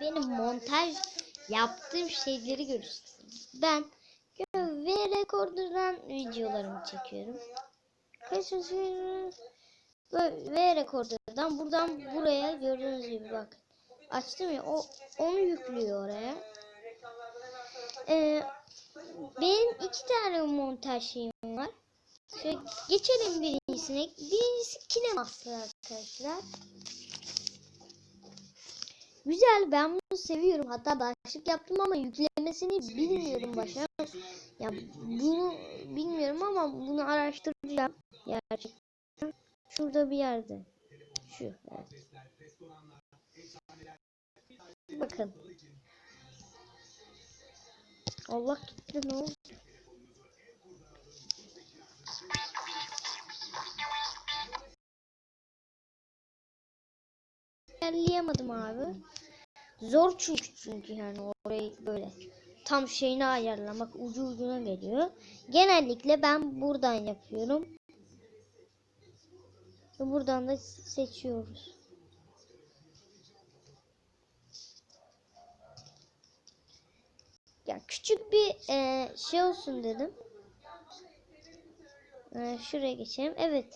benim montaj yaptığım şeyleri görürsünüz. Ben V rekorderdan videolarımı çekiyorum. Kaçıncı böyle V rekorderdan buradan buraya gördüğünüz gibi bak. Açtım ya o onu yüklüyor oraya. Ee, benim iki tane montaj şeyim var. Şöyle geçelim birincisine. Birincisi KineMaster arkadaşlar. Güzel ben bunu seviyorum. Hatta başlık yaptım ama yüklemesini bilmiyorum başa. Ya bunu bilmiyorum ama bunu araştıracağım gerçekten. Şurada bir yerde. Şu evet. Bakın. Allah gitti ne oldu? Ayarlayamadım abi. Zor çünkü çünkü yani orayı böyle tam şeyini ayarlamak ucu ucuna geliyor. Genellikle ben buradan yapıyorum. Ve buradan da seçiyoruz. Ya küçük bir e, şey olsun dedim. E, şuraya geçelim. Evet.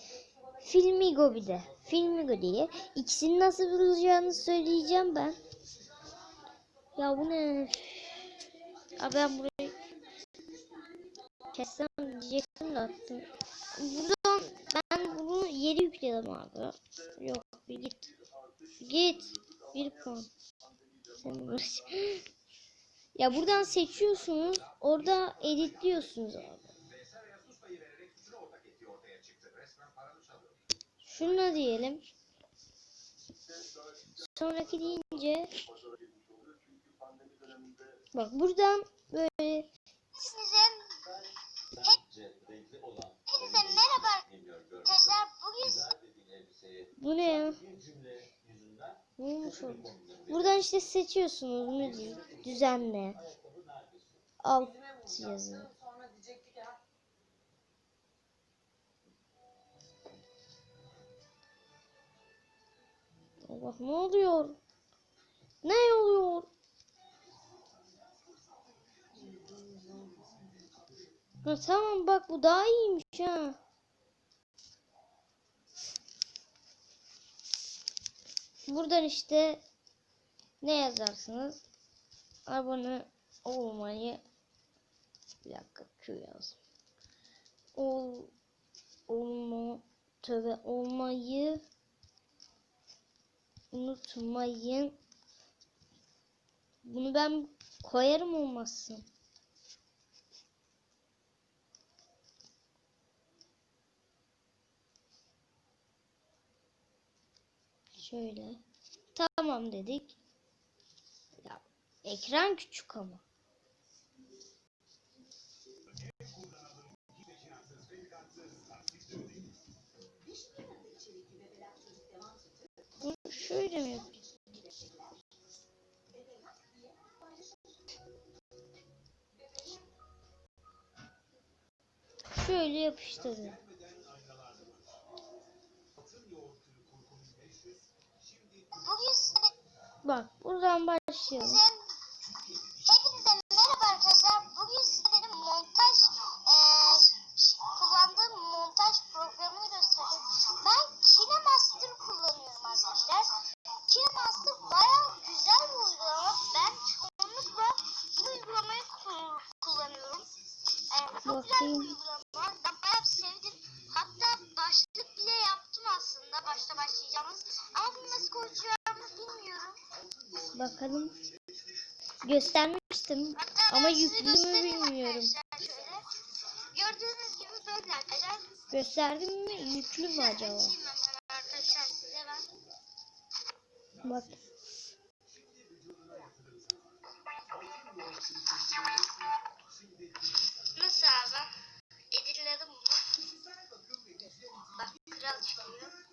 Filmigo bir de. Filmigo diye. İkisini nasıl bulacağını söyleyeceğim ben. Ya bu ne? Abi ben burayı kessem diyecektim de attım. Buradan ben bunu yeri yükledim abi. Yok bir git. Git. Bir puan. Ya buradan seçiyorsunuz. Orada editliyorsunuz abi. Şunu diyelim. Sonraki deyince bak buradan böyle Hepinize, hep, hepinize merhaba arkadaşlar. Bugün bu ne ya? Ne olmuş orada? Buradan işte seçiyorsunuz müzik, düzenle, alt yazı. Allah ne oluyor? Ne oluyor? Ha, tamam bak bu daha iyiymiş ha. Buradan işte ne yazarsınız? Abone olmayı bir dakika Q yaz. Ol olma tövbe olmayı unutmayın. Bunu ben koyarım olmazsın. Şöyle. Tamam dedik. Ya, ekran küçük ama. Bunu şöyle mi yapayım? Şöyle size Bak buradan başlayalım. hepinize merhaba arkadaşlar. Bugün size Bakalım. Göstermiştim Hatta ama yüklü mü bilmiyorum. Gördüğünüz gibi böyle arkadaşlar. Gösterdim mi yüklü mü acaba? Bak. Nasıl abi? Editledim bunu. Bak kral çıkıyor.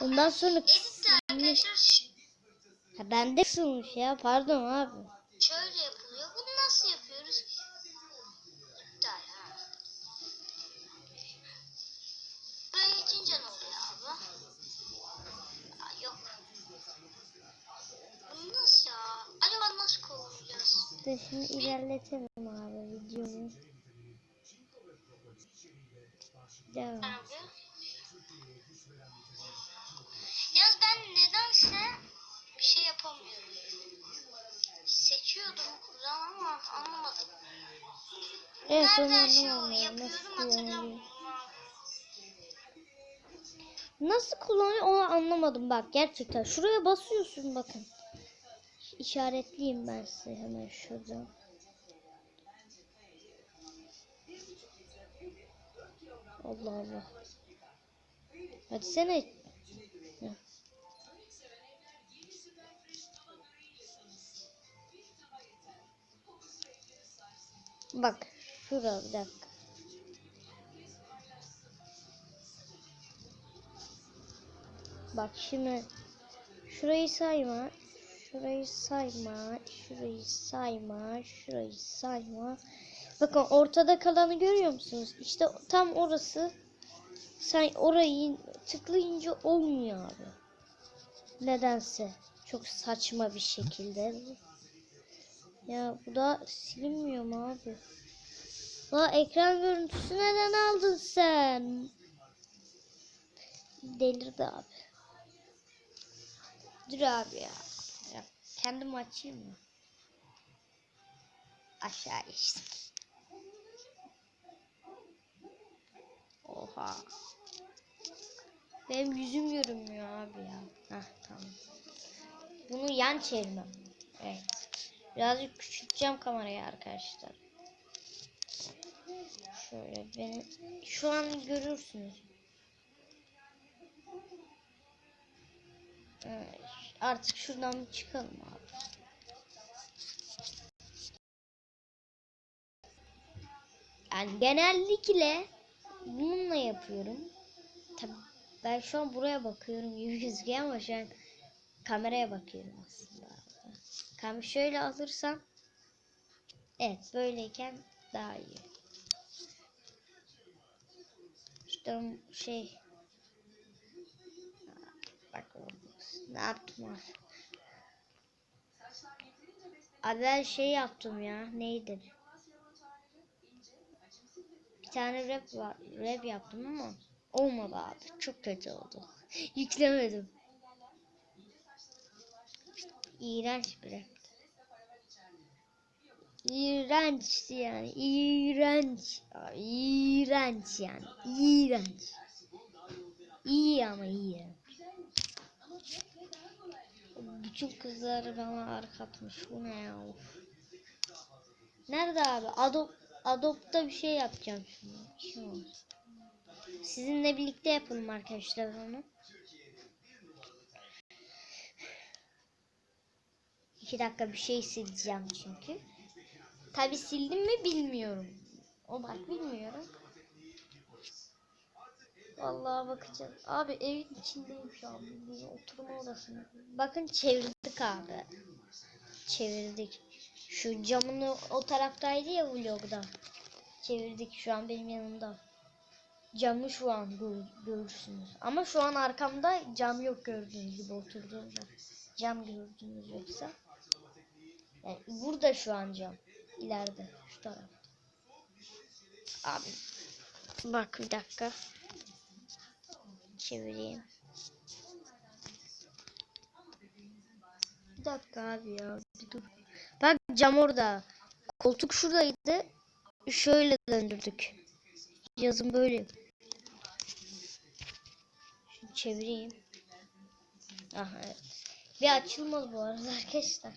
Ondan sonra kısılmış. Ha bende kısılmış ya pardon abi. Şöyle yapılıyor. Bunu nasıl yapıyoruz? İptal ne oluyor abi? Aa, yok. Nasıl ya? Acaba nasıl kovulacağız? İşte şimdi ilerletelim abi videoyu. Devam. Abi. Evet anlamadım ya, nasıl kullanılıyor. Nasıl kullanıyor onu anlamadım bak gerçekten. Şuraya basıyorsun bakın. İşaretleyeyim ben size hemen şuradan. Allah Allah. Hadi sene. Heh. Bak şurada bir dakika. Bak şimdi şurayı sayma. Şurayı sayma. Şurayı sayma. Şurayı sayma. Bakın ortada kalanı görüyor musunuz? İşte tam orası. Sen orayı tıklayınca olmuyor abi. Nedense. Çok saçma bir şekilde. Ya bu da silinmiyor mu abi? La ekran görüntüsü neden aldın sen? Delirdi abi. Dur abi ya. ya kendim açayım mı? Aşağı geçtim. Oha. Benim yüzüm görünmüyor abi ya. Heh tamam. Bunu yan çevirmem. Evet. Birazcık küçülteceğim kamerayı arkadaşlar. Şöyle beni şu an görürsünüz. Evet, artık şuradan çıkalım abi. Yani genellikle bununla yapıyorum. Tabii ben şu an buraya bakıyorum gibi gözüküyor ama şu an kameraya bakıyorum aslında. Kamera şöyle alırsam evet böyleyken daha iyi. İşte şey bak. Ne yaptım? Abi ben şey yaptım ya. Neydi? Bir tane rap var. Rap yaptım ama olmadı abi. Çok kötü oldu. Yüklemedim. İğrenç bir rap. İğrençti yani. İğrenç. İğrenç yani. İğrenç. İyi ama iyi. Bütün kızlar bana arka atmış. Bu ne ya? Of. Nerede abi? Adop Adopt'ta bir şey yapacağım şimdi. Olmaz. Sizinle birlikte yapalım arkadaşlar onu. İki dakika bir şey sileceğim çünkü. Tabi sildim mi bilmiyorum. O bak bilmiyorum. Vallahi bakacağız. Abi evin içindeyim şu an. bildiğin Oturma odasında. Bakın çevirdik abi. Çevirdik. Şu camın o, o taraftaydı ya vlogda. Çevirdik şu an benim yanımda. Camı şu an gör- görürsünüz. Ama şu an arkamda cam yok gördüğünüz gibi oturduğumda. Cam gördüğünüz yoksa. Yani burada şu an cam. İleride şu tarafta. Abi. Bak bir dakika. Çevireyim. Bir dakika abi ya. Bir dur. Bak cam orada. Koltuk şuradaydı. Şöyle döndürdük. Yazın böyle. Şimdi çevireyim. Aha evet. Bir açılmaz bu arada arkadaşlar.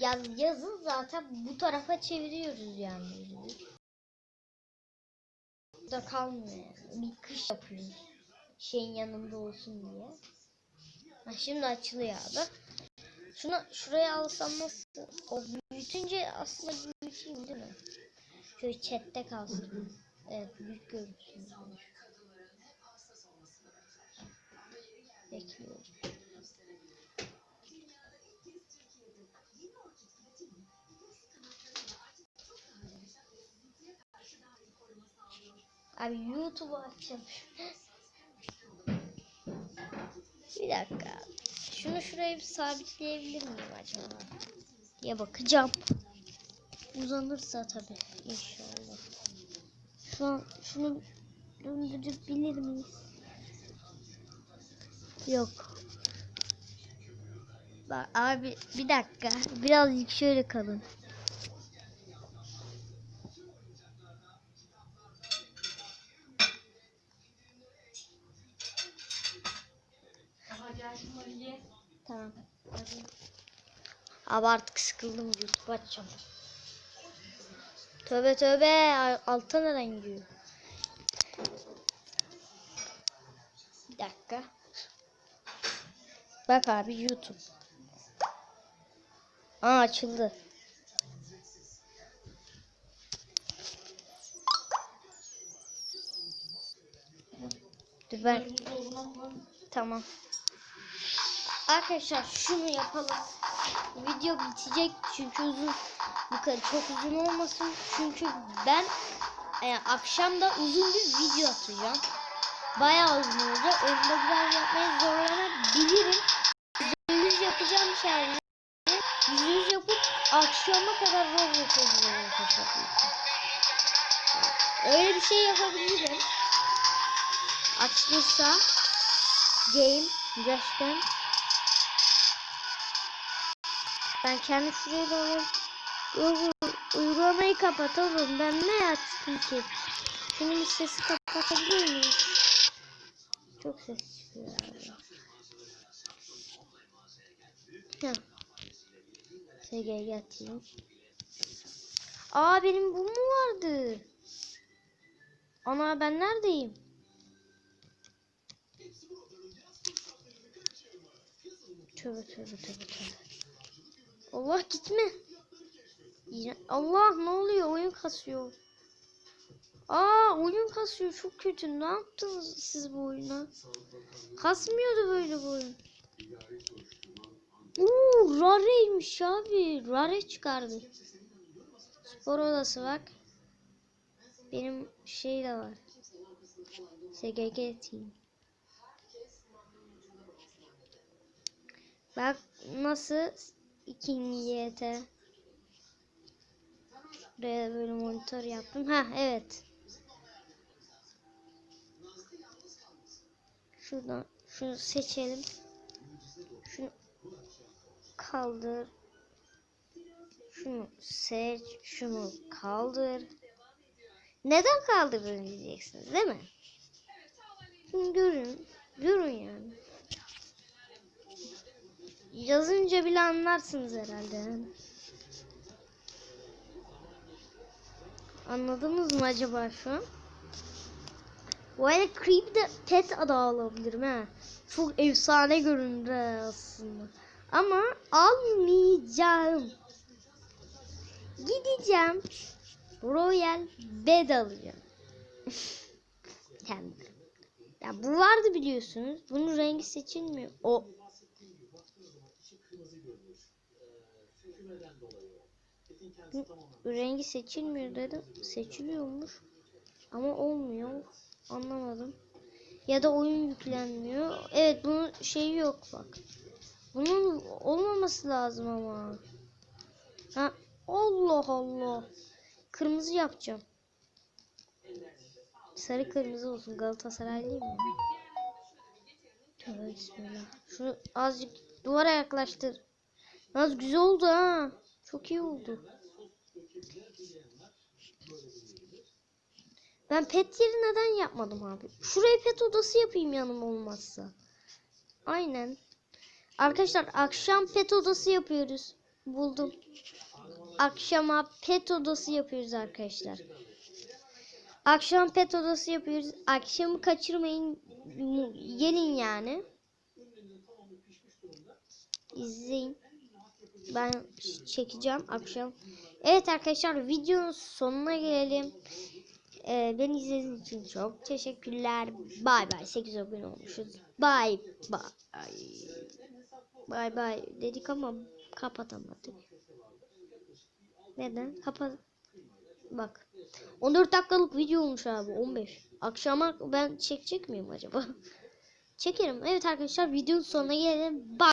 Ya, yaz, yazın zaten bu tarafa çeviriyoruz yani. Burada kalmıyor. Bir kış yapıyoruz. Şeyin yanında olsun diye. Ha, şimdi açılıyor abi. Şunu şuraya alsam nasıl? O büyütünce aslında büyüteyim değil mi? Şöyle chatte kalsın. Evet büyük görürsünüz. Bekliyorum. Abi YouTube'u açacağım. Bir dakika. şunu şuraya bir sabitleyebilir miyim acaba? diye bakacağım. Uzanırsa tabii inşallah. Şu an şunu döndürebilir miyiz? Yok. Bak abi bir dakika. Birazcık şöyle kalın. Tamam. Abi artık sıkıldım YouTube açacağım. Tövbe tövbe alta neden gidiyor? Bir dakika. Bak abi YouTube. Aa açıldı. Dur ben. Tamam. Arkadaşlar şunu yapalım. Video bitecek çünkü uzun bu kadar çok uzun olmasın. Çünkü ben e, akşam da uzun bir video atacağım. Bayağı uzun olacak. Da biraz yapmaya zorlanabilirim. Yüz yapacağım şeyleri. Yüz yapıp akşama kadar Roblox oynayacağım arkadaşlar. Öyle bir şey yapabilirim. Açılırsa game gerçekten ben kendi şuraya da alayım. Yok, uygulamayı kapat oğlum. Ben ne açtım ki? Şunun sesi kapatabilir miyiz? Çok ses çıkıyor. Heh. SG'ye. Aa benim bu mu vardı? Ana ben neredeyim? Tövbe tövbe tövbe tövbe. Allah gitme. Allah ne oluyor? Oyun kasıyor. Aa oyun kasıyor. Çok kötü. Ne yaptınız siz bu oyuna? Kasmıyordu böyle bu oyun. Uuu Rare'ymiş abi. Rare çıkardı. Spor odası bak. Benim şey de var. SGG team. Bak nasıl ikinci YT. Buraya böyle monitör yaptım. Ha evet. Şuradan şunu seçelim. Şunu kaldır. Şunu seç. Şunu kaldır. Neden kaldırdın diyeceksiniz değil mi? Şimdi görün. Görün yani. Yazınca bile anlarsınız herhalde. Anladınız mı acaba şu an? Bu arada Creep de pet adı alabilirim ha. Çok efsane göründü ha aslında. Ama almayacağım. Gideceğim. Royal bed alacağım. yani, ya bu vardı biliyorsunuz. Bunun rengi seçilmiyor. O rengi seçilmiyor dedim. Seçiliyormuş. Ama olmuyor. Anlamadım. Ya da oyun yüklenmiyor. Evet bunun şeyi yok bak. Bunun olmaması lazım ama. Ha Allah Allah. Kırmızı yapacağım. Sarı kırmızı olsun. Galatasaray değil mi? Tövbe bismillah. Şunu azıcık duvara yaklaştır. Az güzel oldu ha. Çok iyi oldu. Ben pet yeri neden yapmadım abi? Şuraya pet odası yapayım yanım olmazsa. Aynen. Arkadaşlar akşam pet odası yapıyoruz. Buldum. Akşama pet odası yapıyoruz arkadaşlar. Akşam pet odası yapıyoruz. Akşamı kaçırmayın. Gelin yani. İzleyin. Ben çekeceğim akşam. Evet arkadaşlar videonun sonuna gelelim. Ee, beni izlediğiniz için çok teşekkürler. Bay bay. 8 abone olmuşuz. Bay bay. Bay bay dedik ama kapatamadık. Neden? Kapat. Bak. 14 dakikalık video olmuş abi. 15. Akşama ben çekecek miyim acaba? Çekerim. Evet arkadaşlar videonun sonuna gelelim. Bye.